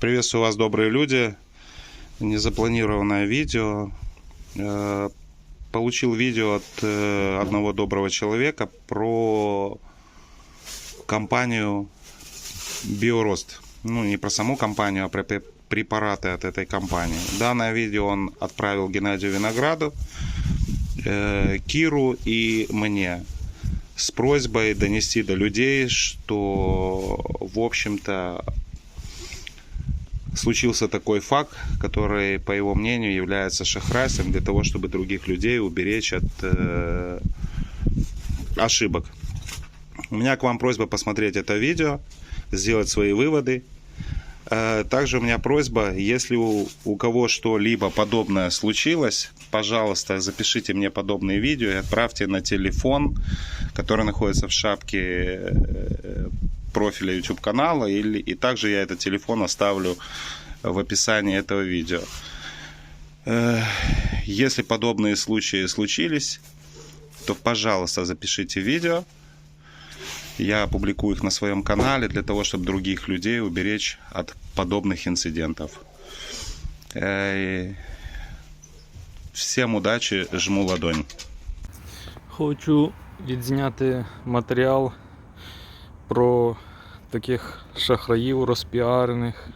Приветствую вас, добрые люди. Незапланированное видео. Э, Получил видео от э, одного доброго человека про компанию Биорост. Ну, не про саму компанию, а про препараты от этой компании. Данное видео он отправил Геннадию Винограду, э, Киру и мне с просьбой донести до людей, что, в общем-то, случился такой факт, который, по его мнению, является шахрайством для того, чтобы других людей уберечь от э, ошибок. У меня к вам просьба посмотреть это видео, сделать свои выводы. Э, Также у меня просьба, если у, у кого что-либо подобное случилось, пожалуйста, запишите мне подобные видео и отправьте на телефон, который находится в шапке э, профиля YouTube канала, или, и также я этот телефон оставлю в описании этого видео. Э, Если подобные случаи случились, то, пожалуйста, запишите видео. Я опубликую их на своем канале для того, чтобы других людей уберечь от подобных инцидентов. Э, Всем удачи, жму ладонь. Хочу відзняти матеріал про таких шахраїв розпіарених,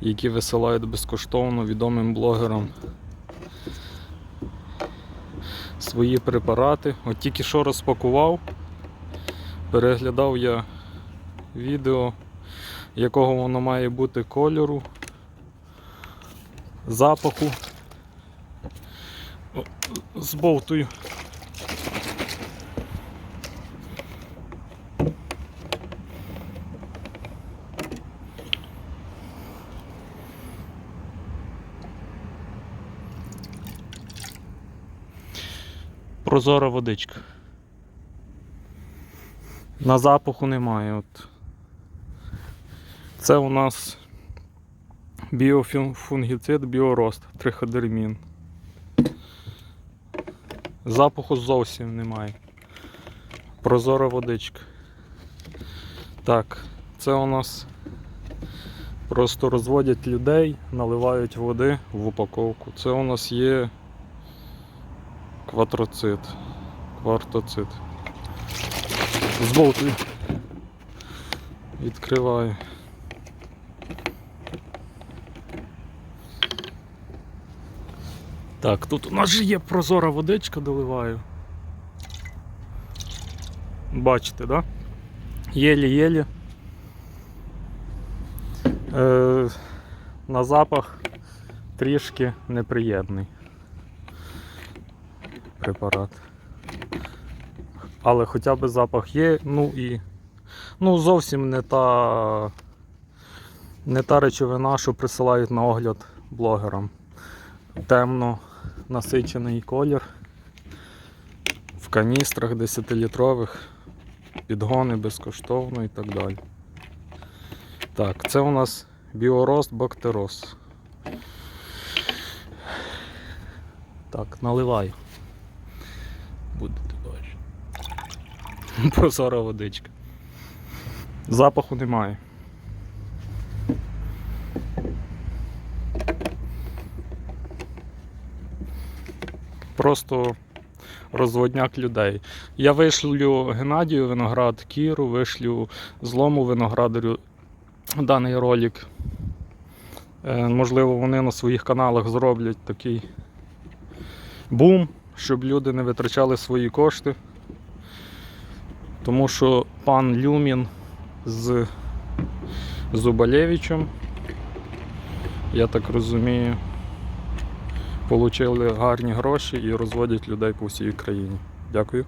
які висилають безкоштовно відомим блогерам свої препарати. От тільки що розпакував, переглядав я відео, якого воно має бути кольору, запаху. Збовтую. Прозора водичка. На запаху немає. От. Це у нас біофунгіцид, біорост, триходермін. Запаху зовсім немає. Прозора водичка. Так, це у нас просто розводять людей, наливають води в упаковку. Це у нас є кватроцит. Квартоцит. Зболтую. Відкриваю. Так, тут у нас же є прозора водичка, доливаю. Бачите, да? Єлі-єлі. Е, на запах трішки неприємний препарат. Але хоча б запах є, ну і ну зовсім не та не та речовина, що присилають на огляд блогерам. Темно насичений колір в каністрах 10-літрових, підгони безкоштовно і так далі. Так, це у нас біорост бактероз. Так, наливаю. Будете бачити. Прозора водичка. Запаху немає. Просто розводняк людей. Я вишлю Геннадію Виноград, Кіру, вишлю злому виноградарю даний ролик. Е, Можливо, вони на своїх каналах зроблять такий бум, щоб люди не витрачали свої кошти. Тому що пан Люмін з Зубалєвичем, я так розумію, отримали гарні гроші і розводять людей по всій країні. Дякую.